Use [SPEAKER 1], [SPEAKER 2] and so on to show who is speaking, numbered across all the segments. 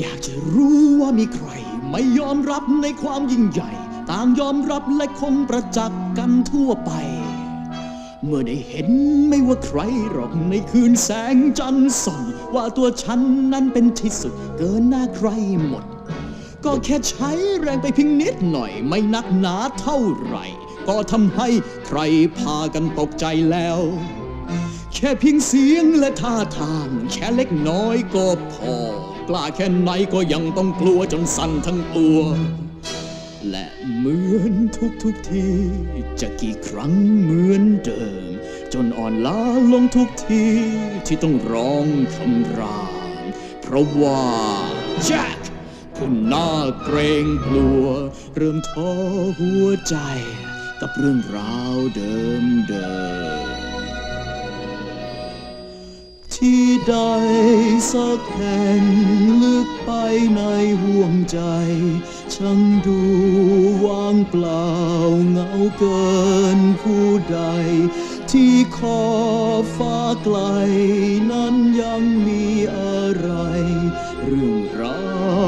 [SPEAKER 1] อยากจะรู้ว่ามีใคร ไม่ยอมรับในความยิ่งใหญ่ ต่างยอมรับและคงประจักษ์กันทั่วไป เมื่อได้เห็นไม่ว่าใครหรอกในคืนแสงจันทร์ส่อง ว่าตัวฉันนั้นเป็นที่สุดเกินหน้าใครหมด ก็แค่ใช้แรงไปเพียงนิดหน่อย ไม่นักหนาเท่าไหร่ ก็ทำให้ใครพากันตกใจแล้วแค่เพียงเสียงและท่าทาง แค่เล็กน้อยก็พอ กล้าแค่ไหนก็ยังต้องกลัวจนสั่นทั้งตัว และเหมือนทุกทุกที จะกี่ครั้งเหมือนเดิม จนอ่อนล้าลงทุกทีที่ต้องร้องคำรามเพราะว่าแจ็คผู้น่าเกรงกลัว เริ่มท้อหัวใจ กับเรื่องราวเดิมเดิม ที่ใดสักแห่งลึกไปในห่วงใจ ช่างดูว่างเปล่าเหงาเกินผู้ใด ที่ขอฟ้าไกล นั้นยังมีอะไร เรื่องรา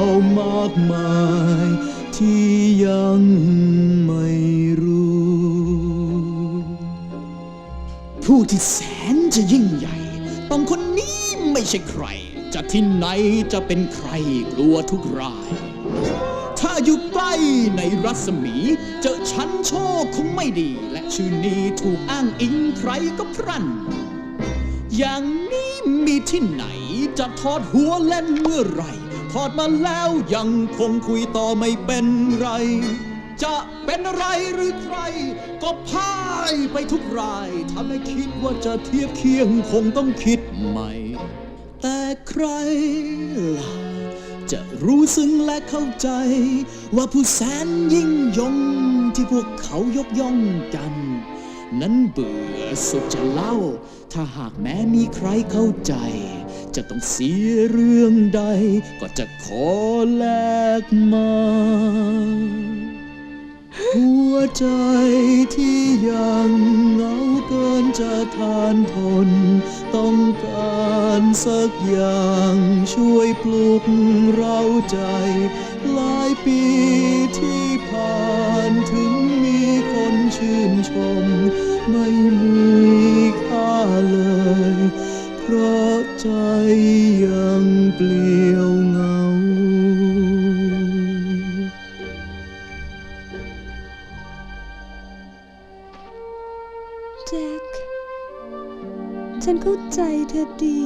[SPEAKER 1] วมากมาย ที่ยังไม่รู้ ผู้ที่แสนจะยิ่งใหญ่ ต้องคนนี้ไม่ใช่ใคร จะที่ไหนจะเป็นใครกลัวทุกราย ถ้าอยู่ใกล้ในรัศมี เจอฉันโชคคงไม่ดี และชื่อนี้ถูกอ้างอิงใครก็พรั่น อย่างนี้มีที่ไหน จะทอดหัวเล่นเมื่อไหรทอดมาแล้วยังคงคุยต่อไม่เป็นไร จะเป็นอะไรหรือใคร ก็พ่ายไปทุกรายถ้าไม่คิดว่าจะเทียบเคียงคงต้องคิดใหม่ แต่ใครล่ะจะรู้ซึ้งและเข้าใจ ว่าผู้แสนยิ่งยงที่พวกเขายกย่องกัน นั้นเบื่อสุดจะเล่า ถ้าหากแม้มีใครเข้าใจ จะต้องเสียเรื่องใด ก็จะขอแลกมา หัวใจที่ยังเหงาเกินจะทานทน ต้องการสักอย่างช่วยปลุกเราใจ หลายปีที่ผ่านถึงมีคนชื่นชม ไม่มีค่าเลย เพราะใจ
[SPEAKER 2] ก ฉันเข้าใจเธอดี